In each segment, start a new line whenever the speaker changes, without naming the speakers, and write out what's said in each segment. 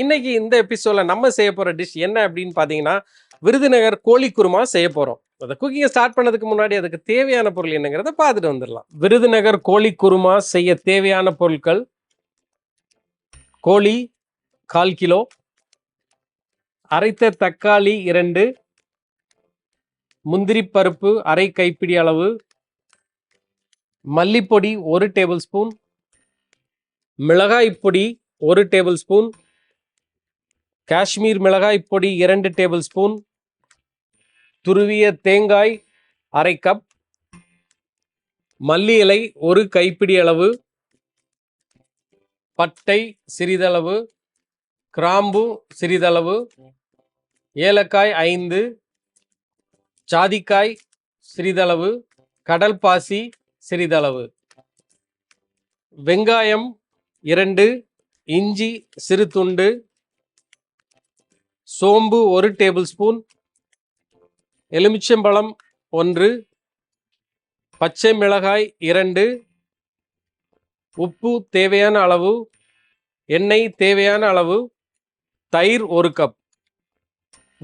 இன்னைக்கு இந்த எபிசோட்ல நம்ம செய்ய போற டிஷ் என்ன அப்படின்னு பாத்தீங்கன்னா விருதுநகர் கோழி குருமா செய்ய போறோம். அந்த குக்கிங்கை ஸ்டார்ட் பண்ணதுக்கு முன்னாடி அதுக்கு தேவையான பொருள் என்னங்கிறத பார்த்துட்டு வந்துடலாம். விருதுநகர் கோழி குருமா செய்ய தேவையான பொருட்கள் கோழி கால் கிலோ அரைத்த தக்காளி இரண்டு முந்திரி பருப்பு அரை கைப்பிடி அளவு மல்லிப்பொடி ஒரு டேபிள் ஸ்பூன் மிளகாய் பொடி ஒரு டேபிள் ஸ்பூன் காஷ்மீர் மிளகாய் பொடி இரண்டு டேபிள் ஸ்பூன். துருவிய தேங்காய் அரை கப். மல்லி இலை ஒரு கைப்பிடி அளவு. பட்டை சிறிதளவு. கிராம்பு சிறிதளவு. ஏலக்காய் ஐந்து. சாதிக்காய் சிறிதளவு. கடல் பாசி சிறிதளவு. வெங்காயம் இரண்டு. இஞ்சி சிறு துண்டு. சோம்பு ஒரு டேபிள் ஸ்பூன் எலுமிச்சம்பழம் ஒன்று பச்சை மிளகாய் இரண்டு உப்பு தேவையான அளவு எண்ணெய் தேவையான அளவு தயிர் ஒரு கப்.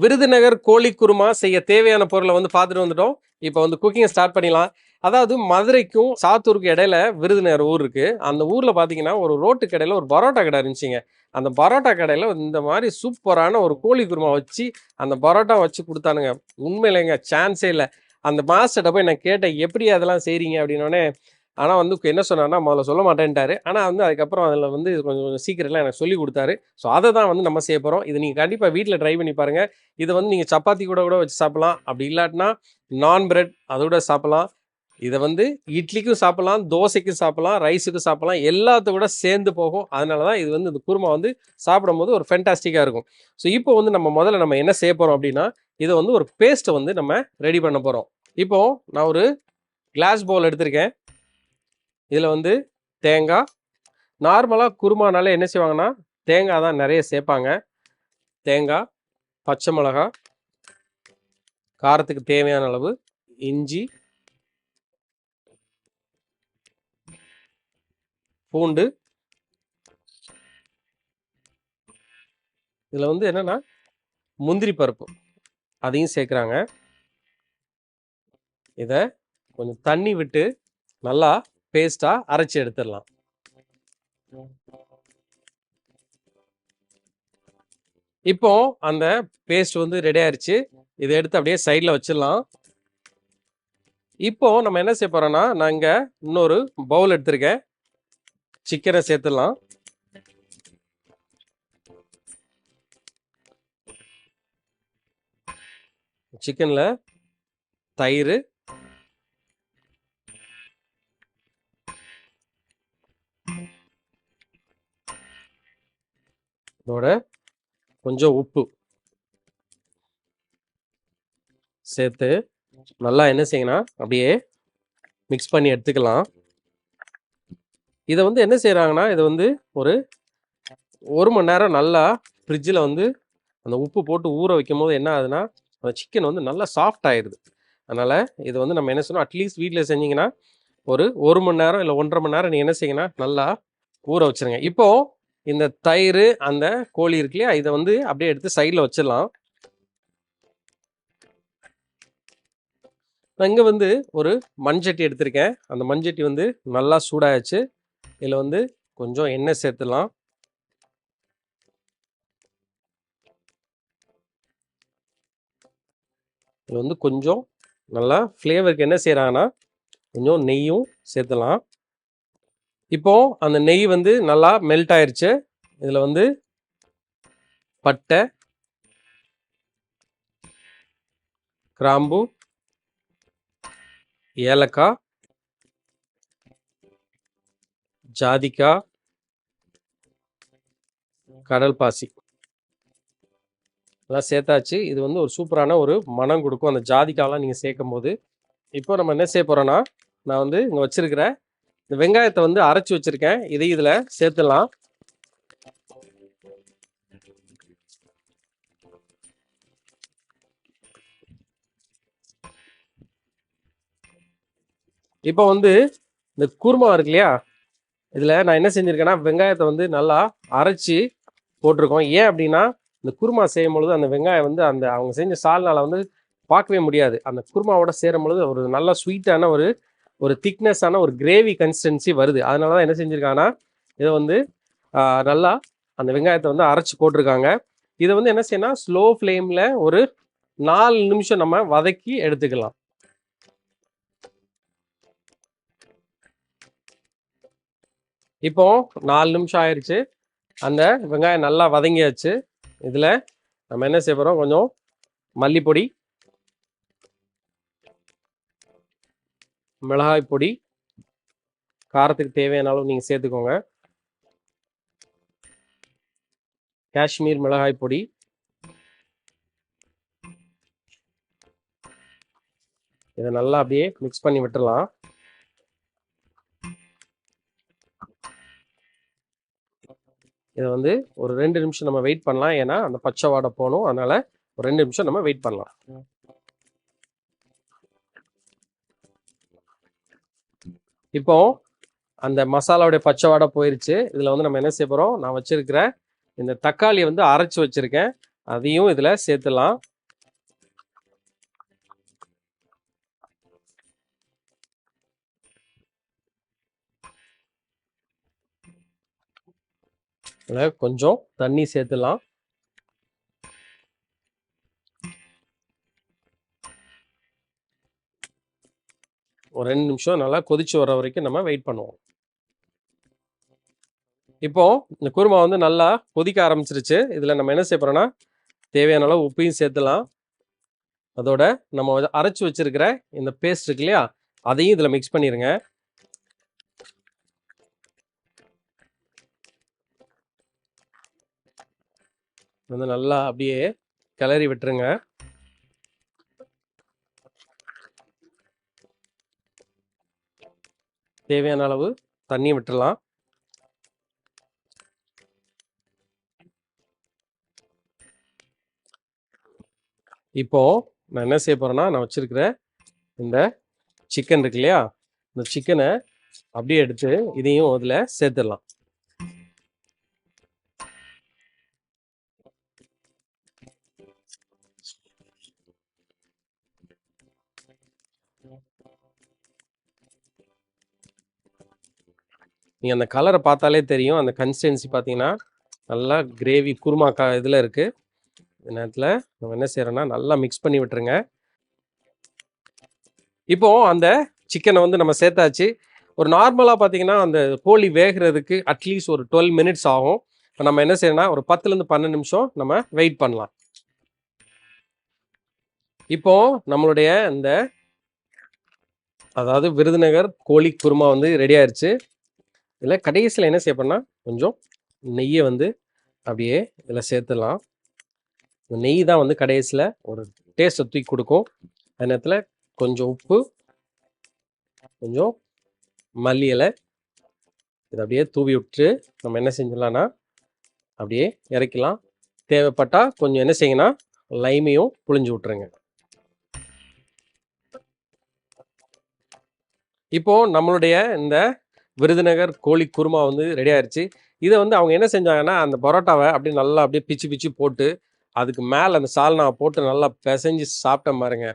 விருதுநகர் கோழி குருமா செய்ய தேவையான பொருளை வந்து பார்த்துட்டு வந்துட்டோம். இப்போ வந்து குக்கிங்கை ஸ்டார்ட் பண்ணிடலாம். அதாவது மதுரைக்கும் சாத்தூருக்கும் இடையில விருதுநகர் ஊர் இருக்கு. அந்த ஊர்ல பாத்தீங்கன்னா ஒரு ரோட்டு கடையில ஒரு பரோட்டா கடை இருந்துச்சுங்க. அந்த பரோட்டா கடையில இந்த மாதிரி சூப்பரான ஒரு கோழி குருமா வச்சு அந்த பரோட்டா வச்சு கொடுத்தானுங்க. உண்மையிலேங்க சான்ஸே இல்லை. அந்த மாஸ்டர்கிட்ட போய் நான் கேட்டேன் எப்படி அதெல்லாம் செய்றீங்க? அப்படின்னோடனே ஆனால் வந்து என்ன சொன்னார்னா முதல்ல சொல்ல மாட்டேன்ட்டாரு. ஆனால் வந்து அதுக்கப்புறம் அதில் வந்து கொஞ்சம் கொஞ்சம் சீக்கிரம்லாம் எனக்கு சொல்லி கொடுத்தாரு. ஸோ அதை தான் வந்து நம்ம செய்ய போகிறோம் இது நீங்கள் கண்டிப்பாக வீட்டில் ட்ரை பண்ணி பாருங்கள் இதை வந்து நீங்கள் சப்பாத்தி கூட கூட வச்சு சாப்பிடலாம். அப்படி இல்லாட்டினா நான் பிரெட் அதோட சாப்பிட்லாம். இதை வந்து இட்லிக்கும் சாப்பிடலாம் தோசைக்கும் சாப்பிடலாம் ரைஸுக்கும் சாப்பிடலாம் எல்லாத்த கூட சேர்ந்து போகும். அதனால தான் இது வந்து இந்த குருமா வந்து சாப்பிடும்போது ஒரு ஃபென்டாஸ்டிக்காக இருக்கும். ஸோ இப்போ வந்து நம்ம முதல்ல நம்ம என்ன செய்ய போகிறோம் அப்படின்னா இதை வந்து ஒரு பேஸ்ட்டை வந்து நம்ம ரெடி பண்ண போகிறோம் இப்போ நான் ஒரு கிளாஸ் பவுல் எடுத்திருக்கேன். இதில் வந்து தேங்காய். நார்மலாக குருமானாலே என்ன செய்வாங்கன்னா தேங்காய் தான் நிறைய சேர்ப்பாங்க. தேங்காய் பச்சை மிளகா காரத்துக்கு தேவையான அளவு இஞ்சி பூண்டு. இதில் வந்து என்னென்னா முந்திரி பருப்பு. அதையும் சேர்க்குறாங்க. இதை கொஞ்சம் தண்ணி விட்டு நல்லா பேஸ்ட்டாக அரைச்சி எடுத்துடலாம். இப்போ அந்த பேஸ்ட் வந்து ரெடி ஆயிடுச்சு இதை எடுத்து அப்படியே சைடில் வச்சிடலாம். இப்போ நம்ம என்ன செய்ய போகிறோன்னா நான் இங்கே இன்னொரு பவுல் எடுத்திருக்கேன். சிக்கனை சேர்த்துடலாம். சிக்கனில் தயிர். இதோட கொஞ்சம் உப்பு. சேர்த்து நல்லா என்ன செய்யணும் அப்படியே மிக்ஸ் பண்ணி எடுத்துக்கலாம். இதை வந்து என்ன செய்கிறாங்கன்னா இதை வந்து ஒரு ஒரு மணி நேரம் நல்லா ஃப்ரிட்ஜில் வந்து அந்த உப்பு போட்டு ஊற வைக்கும் போது என்ன ஆகுதுன்னா அந்த சிக்கன் வந்து நல்லா சாஃப்ட் ஆயிடுது அதனால் இது வந்து நம்ம என்ன செய்யணும் அட்லீஸ்ட் வீட்டில் செஞ்சீங்கன்னா ஒரு ஒரு மணி நேரம் இல்லை ஒன்றரை மணி நேரம் நீங்கள் என்ன செய்யுங்கன்னா நல்லா ஊற வச்சிருங்க. இப்போது இந்த தயிர் அந்த கோழி இருக்கு இல்லையா இதை வந்து அப்படியே எடுத்து சைடில் வச்சிடலாம். நான் இங்கே வந்து ஒரு மண்சட்டி எடுத்திருக்கேன். அந்த மண்சட்டி வந்து நல்லா சூடாயாச்சு இதில் வந்து கொஞ்சம் எண்ணெய் சேர்த்துலாம். இதில் வந்து கொஞ்சம் நல்லா ஃப்ளேவருக்கு என்ன செய்கிறாங்கன்னா கொஞ்சம் நெய்யும் சேர்த்துலாம். இப்போ அந்த நெய் வந்து நல்லா மெல்ட் ஆயிடுச்சு இதில் வந்து பட்டை கிராம்பு ஏலக்காய் ஜாதிக்கா கடல் பாசி. எல்லாம் சேர்த்தாச்சு. இது வந்து ஒரு சூப்பரான ஒரு மனம் கொடுக்கும். அந்த ஜாதிக்காலாம் நீங்கள் சேர்க்கும் போது இப்போ நம்ம என்ன செய்ய போகிறோன்னா நான் வந்து இங்கே வச்சுருக்கிறேன் இந்த வெங்காயத்தை வந்து அரைச்சி வச்சுருக்கேன். இதை இதில் சேர்த்துடலாம். இப்போ வந்து இந்த குருமா இருக்கு இல்லையா? இதில் நான் என்ன செஞ்சுருக்கேன்னா வெங்காயத்தை வந்து நல்லா அரைச்சி போட்டிருக்கோம். ஏன் அப்படின்னா இந்த குருமா செய்யும் பொழுது அந்த வெங்காயம் வந்து அந்த அவங்க செஞ்ச சால்னால் வந்து பார்க்கவே முடியாது. அந்த குருமாவோட சேரும் பொழுது ஒரு நல்ல ஸ்வீட்டான ஒரு ஒரு திக்னஸான ஒரு கிரேவி கன்சிஸ்டன்சி வருது. அதனால தான் என்ன செஞ்சுருக்காங்கன்னா இதை வந்து நல்லா அந்த வெங்காயத்தை வந்து அரைச்சி போட்டிருக்காங்க. இதை வந்து என்ன செய்யணும் ஸ்லோ ஃப்ளேமில் ஒரு நாலு நிமிஷம் நம்ம வதக்கி எடுத்துக்கலாம். இப்போ நாலு நிமிஷம் ஆயிடுச்சு அந்த வெங்காயம் நல்லா வதங்கியாச்சு. இதில் நம்ம என்ன செய்ய போகிறோம் கொஞ்சம் மல்லிப்பொடி மிளகாய் பொடி காரத்துக்கு தேவையான அளவு நீங்கள் சேர்த்துக்கோங்க. காஷ்மீர் மிளகாய் பொடி. இதை நல்லா அப்படியே மிக்ஸ் பண்ணி விட்டுடலாம் இதை வந்து ஒரு ரெண்டு நிமிஷம் நம்ம வெயிட் பண்ணலாம். ஏன்னா அந்த பச்சை வாடை போகணும். அதனால ஒரு ரெண்டு நிமிஷம் நம்ம வெயிட் பண்ணலாம். இப்போ அந்த மசாலாவுடைய பச்சை வாடை போயிருச்சு. இதில் வந்து நம்ம என்ன செய்ய போகிறோம் நான் வச்சிருக்கிற இந்த தக்காளியை வந்து அரைச்சி வச்சிருக்கேன். அதையும் இதில் சேர்த்துலாம் இதில் கொஞ்சம் தண்ணி சேர்த்துலாம். ஒரு ரெண்டு நிமிஷம் நல்லா கொதிச்சு வர வரைக்கும் நம்ம வெயிட் பண்ணுவோம். இப்போ இந்த குருமா வந்து நல்லா கொதிக்க ஆரம்பிச்சிருச்சு. இதில் நம்ம என்ன செய்ய தேவையான அளவு உப்பையும் சேர்த்துலாம். அதோட நம்ம அரைச்சி வச்சிருக்கிற இந்த பேஸ்ட் இருக்கு இல்லையா அதையும் இதில் மிக்ஸ் பண்ணிடுங்க வந்து நல்லா அப்படியே கிளறி விட்டுருங்க. தேவையான அளவு தண்ணி விட்டுறலாம். இப்போ நான் என்ன செய்ய போறேன்னா நான் வச்சிருக்கிற இந்த சிக்கன் இருக்கு இல்லையா? இந்த சிக்கனை அப்படியே எடுத்து இதையும் அதில் சேர்த்துடலாம். நீங்கள் அந்த கலரை பார்த்தாலே தெரியும். அந்த கன்சிஸ்டன்சி பார்த்தீங்கன்னா நல்லா கிரேவி குருமா க இதில் இருக்குது இந்த நேரத்தில் நம்ம என்ன செய்கிறோன்னா நல்லா மிக்ஸ் பண்ணி விட்டுருங்க. இப்போ அந்த சிக்கனை வந்து நம்ம சேர்த்தாச்சு. ஒரு நார்மலாக பார்த்தீங்கன்னா அந்த கோழி வேகிறதுக்கு அட்லீஸ்ட் ஒரு டுவெல் மினிட்ஸ் ஆகும். இப்போ நம்ம என்ன செய்யணும்னா ஒரு பத்துலேருந்து பன்னெண்டு நிமிஷம் நம்ம வெயிட் பண்ணலாம். இப்போ நம்மளுடைய இந்த அதாவது விருதுநகர் கோழி குருமா வந்து ரெடி ஆயிடுச்சு இதில் கடைசியில் என்ன செய்ய கொஞ்சம் நெய்யை வந்து அப்படியே இதில் சேர்த்துடலாம். நெய் தான் வந்து கடைசியில் ஒரு டேஸ்ட்டை தூக்கி கொடுக்கும். அந்த நேரத்தில் கொஞ்சம் உப்பு கொஞ்சம் மல்லி இலை இதை அப்படியே தூவி விட்டு நம்ம என்ன செஞ்சிடலாம்னா அப்படியே இறக்கலாம் தேவைப்பட்டால் கொஞ்சம் என்ன செய்யுங்கன்னா லைமையும் புழிஞ்சு விட்ருங்க இப்போ நம்மளுடைய இந்த விருதுநகர் கோழி குருமா வந்து ரெடி ஆயிடுச்சு இதை வந்து அவங்க என்ன செஞ்சாங்கன்னா அந்த பரோட்டாவை அப்படியே நல்லா அப்படியே பிச்சு பிச்சு போட்டு அதுக்கு மேலே அந்த சால்னாவை போட்டு நல்லா பிசைஞ்சு சாப்பிட்ட பாருங்க.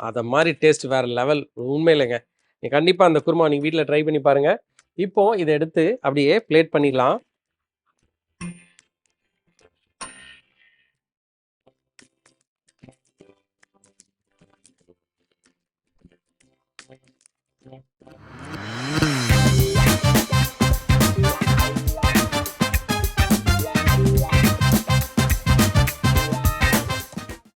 அதை மாதிரி டேஸ்ட் வேறு லெவல் உண்மையிலங்க. நீ கண்டிப்பாக அந்த குருமா நீங்கள் வீட்டில் ட்ரை பண்ணி பாருங்கள் இப்போது இதை எடுத்து அப்படியே பிளேட் பண்ணிடலாம்.